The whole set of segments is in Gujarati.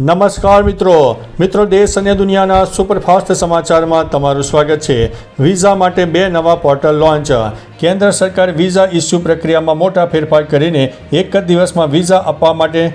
નમસ્કાર મિત્રો. મિત્રો, દેશ અને દુનિયાના સુપરફાસ્ટ સમાચારમાં તમારું સ્વાગત છે. વિઝા માટે બે નવા પોર્ટલ લોન્ચ. કેન્દ્ર સરકાર વિઝા ઇસ્યુ પ્રક્રિયામાં મોટા ફેરફાર કરીને એક જ દિવસમાં વિઝા આપવા માટે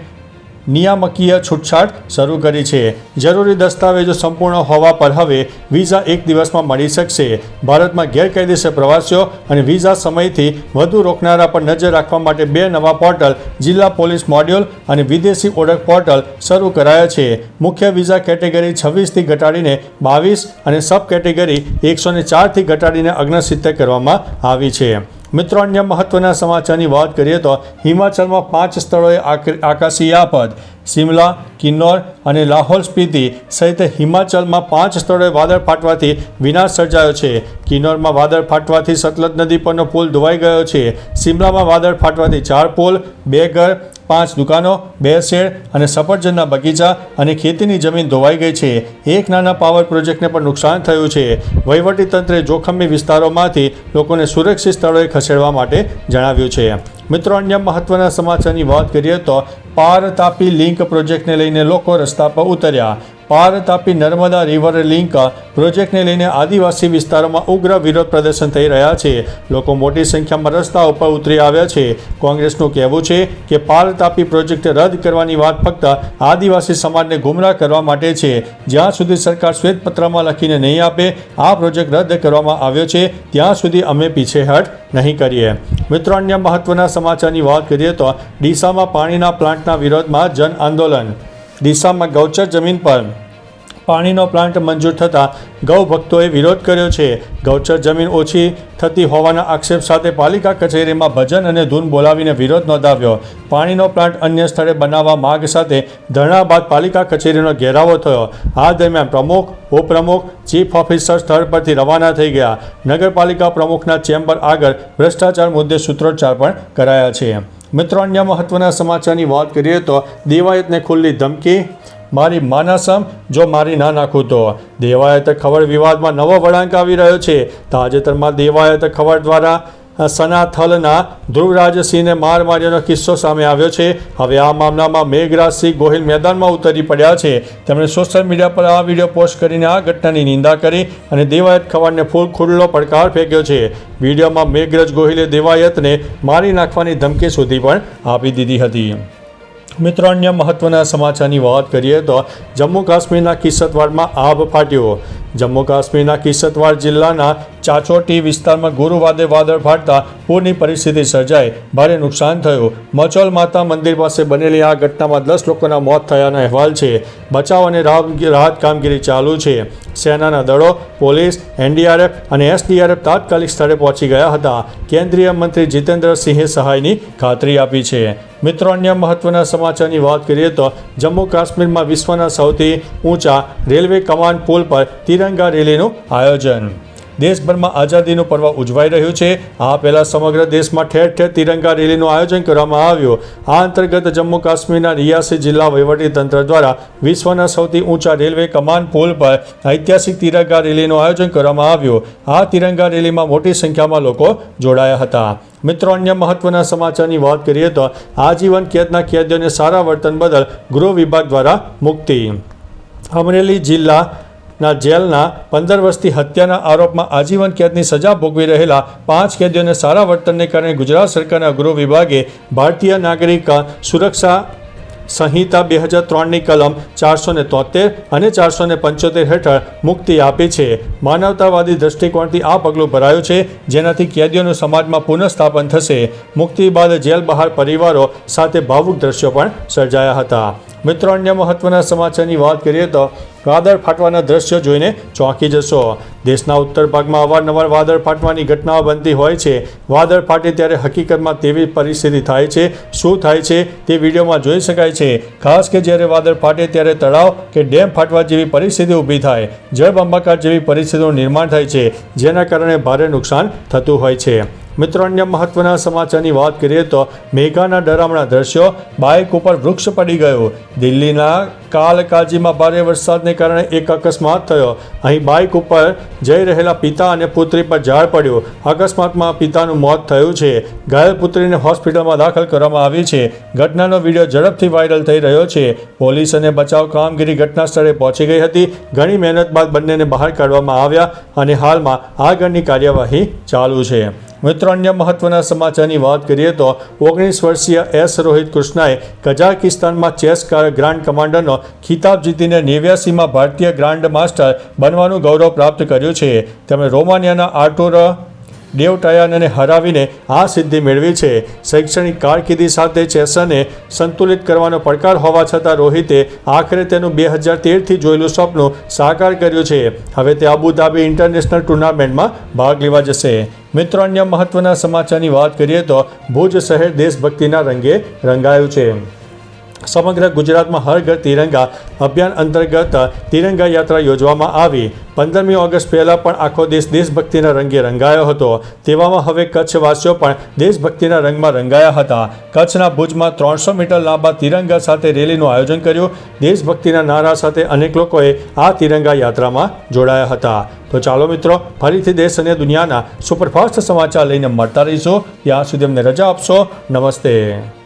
નિયામકીય છૂટછાટ શરૂ કરી છે. જરૂરી દસ્તાવેજો સંપૂર્ણ હોવા પર હવે વિઝા એક દિવસમાં મળી શકશે. ભારતમાં ગેરકાયદેસર પ્રવાસીઓ અને વિઝા સમયથી વધુ રોકનારા પર નજર રાખવા માટે બે નવા પોર્ટલ, જિલ્લા પોલીસ મોડ્યુલ અને વિદેશી ઓળખ પોર્ટલ શરૂ કરાયા છે. મુખ્ય વિઝા કેટેગરી છવ્વીસથી ઘટાડીને બાવીસ અને સબ કેટેગરી એકસો ચારથી ઘટાડીને ઓગણસિત્તેર કરવામાં આવી છે. મિત્રો અન્ય મહત્વના સમાચારની વાત કરીએ તો હિમાચલમાં પાંચ સ્થળોએ આક- આકાશી આફત શિમલા, કિન્નોર અને લાહોલ સ્પીતિ સહિત હિમાચલમાં પાંચ સ્થળોએ વાદળ ફાટવાથી વિનાશ સર્જાયો છે. કિન્નોરમાં વાદળ ફાટવાથી સતલજ નદી પરનો પુલ ધોવાઈ ગયો છે. શિમલામાં વાદળ ફાટવાથી ચાર પુલ, બે ઘર, પાંચ દુકાનો, બે શેડ અને સફરજનના બગીચા અને ખેતીની જમીન ધોવાઈ ગઈ છે. એક નાના પાવર પ્રોજેક્ટને પણ નુકસાન થયું છે. વહીવટીતંત્રે જોખમી વિસ્તારોમાંથી લોકોને સુરક્ષિત સ્થળોએ ખસેડવા માટે જણાવ્યું છે. મિત્રો, અન્ય મહત્વના સમાચારની વાત કરીએ તો પાર તાપી લિંક પ્રોજેક્ટને લઈને લોકો રસ્તા પર ઉતર્યા. પાર તાપી નર્મદા રિવર લિંક પ્રોજેક્ટને લઈને આદિવાસી વિસ્તારોમાં ઉગ્ર વિરોધ પ્રદર્શન થઈ રહ્યા છે. લોકો મોટી સંખ્યામાં રસ્તા ઉપર ઉતરી આવ્યા છે. કોંગ્રેસનું કહેવું છે કે પાર તાપી પ્રોજેક્ટ રદ કરવાની વાત ફક્ત આદિવાસી સમાજને ગુમરાહ કરવા માટે છે. જ્યાં સુધી સરકાર શ્વેતપત્રમાં લખીને નહીં આપે, આ પ્રોજેક્ટ રદ કરવામાં આવ્યો છે. ત્યાં સુધી અમે પીછેહટ નહીં કરીએ. મિત્રો, અન્ય મહત્વના સમાચારની વાત કરીએ તો ડીસામાં પાણીના પ્લાન્ટના વિરોધમાં જન આંદોલન. ડીસામાં ગૌચર જમીન પર પાણીનો પ્લાન્ટ મંજૂર થતાં ગૌ ભક્તોએ વિરોધ કર્યો છે. ગૌચર જમીન ઓછી થતી હોવાના આક્ષેપ સાથે પાલિકા કચેરીમાં ભજન અને ધૂન બોલાવીને વિરોધ નોંધાવ્યો. પાણીનો પ્લાન્ટ અન્ય સ્થળે બનાવવા માગ સાથે ધરણા બાદ પાલિકા કચેરીનો ઘેરાવો થયો. આ દરમિયાન પ્રમુખ, ઉપપ્રમુખ, ચીફ ઓફિસર સ્થળ પરથી રવાના થઈ ગયા. નગરપાલિકા પ્રમુખના ચેમ્બર આગળ ભ્રષ્ટાચાર મુદ્દે સૂત્રોચ્ચાર પણ કરાયા છે. મિત્રો, અન્ય મહત્વના સમાચારની વાત કરીએ તો દેવાયતને ખુલ્લી ધમકી મારી માનાસમ, જો મારી ના નાખું તો. દેવાયત ખબર વિવાદમાં નવો વળાંક આવી રહ્યો છે. તાજેતરમાં દેવાયત ખબર દ્વારા સનાથલના ધ્રુવરાજસિંહને માર માર્યાનો કિસ્સો સામે આવ્યો છે. હવે આ મામલામાં મેઘરાજસિંહ ગોહિલ મેદાનમાં ઉતરી પડ્યા છે. તેમણે સોશિયલ મીડિયા પર આ વીડિયો પોસ્ટ કરીને આ ઘટનાની નિંદા કરી અને દેવાયત ખવાડને ફૂલ ખુલ્લો પડકાર ફેંક્યો છે. વિડીયોમાં મેઘરાજ ગોહિલે દેવાયતને મારી નાખવાની ધમકી સુધી પણ આપી દીધી હતી. મિત્રો અન્ય મહત્વના સમાચારની વાત કરીએ તો જમ્મુ કાશ્મીરના કિસ્સતવાડમાં આભ ફાટ્યો. જમ્મુ કાશ્મીરના કિસ્સતવાડ જિલ્લાના ચાચોટી વિસ્તારમાં ગુરુવાદે વાદળ ફાટતા પૂરની પરિસ્થિતિ સર્જાઈ. ભારે નુકસાન થયું. મચોલ માતા મંદિર પાસે બનેલી આ ઘટનામાં દસ લોકોના મોત થયાના અહેવાલ છે. બચાવ અને રાહ- રાહત કામગીરી ચાલુ છે. સેનાના દળો, પોલીસ, એનડીઆરએફ અને એસડીઆરએફ તાત્કાલિક સ્થળે પહોંચી ગયા હતા. કેન્દ્રીય મંત્રી જીતેન્દ્રસિંહે સહાયની ખાતરી આપી છે. મિત્રો, અન્ય મહત્વના સમાચારની વાત કરીએ તો જમ્મુ કાશ્મીરમાં વિશ્વના સૌથી ઊંચા રેલવે કમાન્ડ પુલ પર તિરંગા રેલીનું આયોજન. દેશભરમાં આઝાદીનું પર્વ ઉજવાઈ રહ્યું છે. આ પહેલાં સમગ્ર દેશમાં ઠેર ઠેર તિરંગા રેલીનું આયોજન કરવામાં આવ્યું. આ અંતર્ગત જમ્મુ કાશ્મીરના રિયાસી જિલ્લા વહીવટીતંત્ર દ્વારા વિશ્વના સૌથી ઊંચા રેલવે કમાન પુલ પર ઐતિહાસિક તિરંગા રેલીનું આયોજન કરવામાં આવ્યું. આ તિરંગા રેલીમાં મોટી સંખ્યામાં લોકો જોડાયા હતા. મિત્રો, અન્ય મહત્વના સમાચારની વાત કરીએ તો આજીવન કેદના કેદીઓને સારા વર્તન બદલ ગૃહ વિભાગ દ્વારા મુક્તિ. અમરેલી જિલ્લાના જેલના પંદર વર્ષથી હત્યાના આરોપમાં આજીવન કેદની સજા ભોગવી રહેલા પાંચ કેદીઓને સારા વર્તનને કારણે ગુજરાત સરકારના ગૃહ વિભાગે ભારતીય નાગરિક સુરક્ષા સંહિતા બે હજાર ત્રણની કલમ ચારસો ને તોતેર અને ચારસો ને પંચોતેર હેઠળ મુક્તિ આપી છે. માનવતાવાદી દ્રષ્ટિકોણથી આ પગલું ભરાયું છે, જેનાથી કેદીઓનું સમાજમાં પુનઃસ્થાપન થશે. મુક્તિ બાદ જેલ બહાર પરિવારો સાથે ભાવુક દ્રશ્યો પણ સર્જાયા હતા. મિત્રો, અન્ય મહત્વના સમાચારની વાત કરીએ તો વાદળ ફાટવાના દ્રશ્યો જોઈને ચોંકી જશો. દેશના ઉત્તર ભાગમાં અવારનવાર વાદળ ફાટવાની ઘટનાઓ બનતી હોય છે. વાદળ ફાટે ત્યારે હકીકતમાં તેવી પરિસ્થિતિ થાય છે. શું થાય છે તે વિડીયોમાં જોઈ શકાય છે. ખાસ કે જ્યારે વાદળ ફાટે ત્યારે તળાવ કે ડેમ ફાટવા જેવી પરિસ્થિતિ ઊભી થાય. જળબંબાકાર જેવી પરિસ્થિતિનું નિર્માણ થાય છે, જેના કારણે ભારે નુકસાન થતું હોય છે. મિત્રો, અન્ય મહત્વના સમાચારની વાત કરીએ તો મેઘાના ડરામણા દ્રશ્યો બાઇક ઉપર વૃક્ષ પડી ગયું. દિલ્હીના કાલ કાજીમાં ભારે વરસાદને કારણે એક અકસ્માત થયો. અહીં બાઇક ઉપર જઈ રહેલા પિતા અને પુત્રી પર ઝાડ પડ્યું. અકસ્માતમાં પિતાનું મોત થયું છે. ઘાયલ પુત્રીને હોસ્પિટલમાં દાખલ કરવામાં આવી છે. ઘટનાનો વીડિયો ઝડપથી વાયરલ થઈ રહ્યો છે. પોલીસ અને બચાવ કામગીરી ઘટના સ્થળે પહોંચી ગઈ હતી. ઘણી મહેનત બાદ બંનેને બહાર કાઢવામાં આવ્યા અને હાલમાં આગળની કાર્યવાહી ચાલુ છે. મિત્રો, અન્ય મહત્વના સમાચારની વાત કરીએ તો ઓગણીસ વર્ષીય એસ રોહિત કૃષ્ણાએ કઝાકિસ્તાનમાં ચેસ ગ્રાન્ડ કમાન્ડરનો ખિતાબ જીતીને નેવ્યાસીમાં ભારતીય ગ્રાન્ડ માસ્ટર બનવાનું ગૌરવ પ્રાપ્ત કર્યું છે. તેમણે રોમાનિયાના આર્ટુર ડેવટાયાનને હરાવીને આ સિદ્ધિ મેળવી છે. શૈક્ષણિક કારકિર્દી સાથે ચેસને સંતુલિત કરવાનો પડકાર હોવા છતાં રોહિતે આખરે તેનું બે હજાર તેરથી જોયેલું સપનું સાકાર કર્યું છે. હવે તે અબુધાબી ઇન્ટરનેશનલ ટુર્નામેન્ટમાં ભાગ લેવા જશે. મિત્રો, અન્ય મહત્વના સમાચારની વાત કરીએ તો ભુજ શહેર દેશભક્તિના રંગે રંગાયું છે. સમગ્ર ગુજરાતમાં હર ઘર તિરંગા અભિયાન અંતર્ગત તિરંગા યાત્રા યોજવામાં આવી. પંદરમી ઓગસ્ટ પહેલાં પણ આખો દેશ દેશભક્તિના રંગે રંગાયો હતો. તેવામાં હવે કચ્છવાસીઓ પણ દેશભક્તિના રંગમાં રંગાયા હતા. કચ્છના ભુજમાં ત્રણસો મીટર લાંબા તિરંગા સાથે રેલીનું આયોજન કર્યું. દેશભક્તિના નારા સાથે અનેક લોકોએ આ તિરંગા યાત્રામાં જોડાયા હતા. તો ચાલો મિત્રો, ફરીથી દેશ અને દુનિયાના સુપરફાસ્ટ સમાચાર લઈને મળતા રહીશું. ત્યાં સુધી અમને રજા આપશો. નમસ્તે.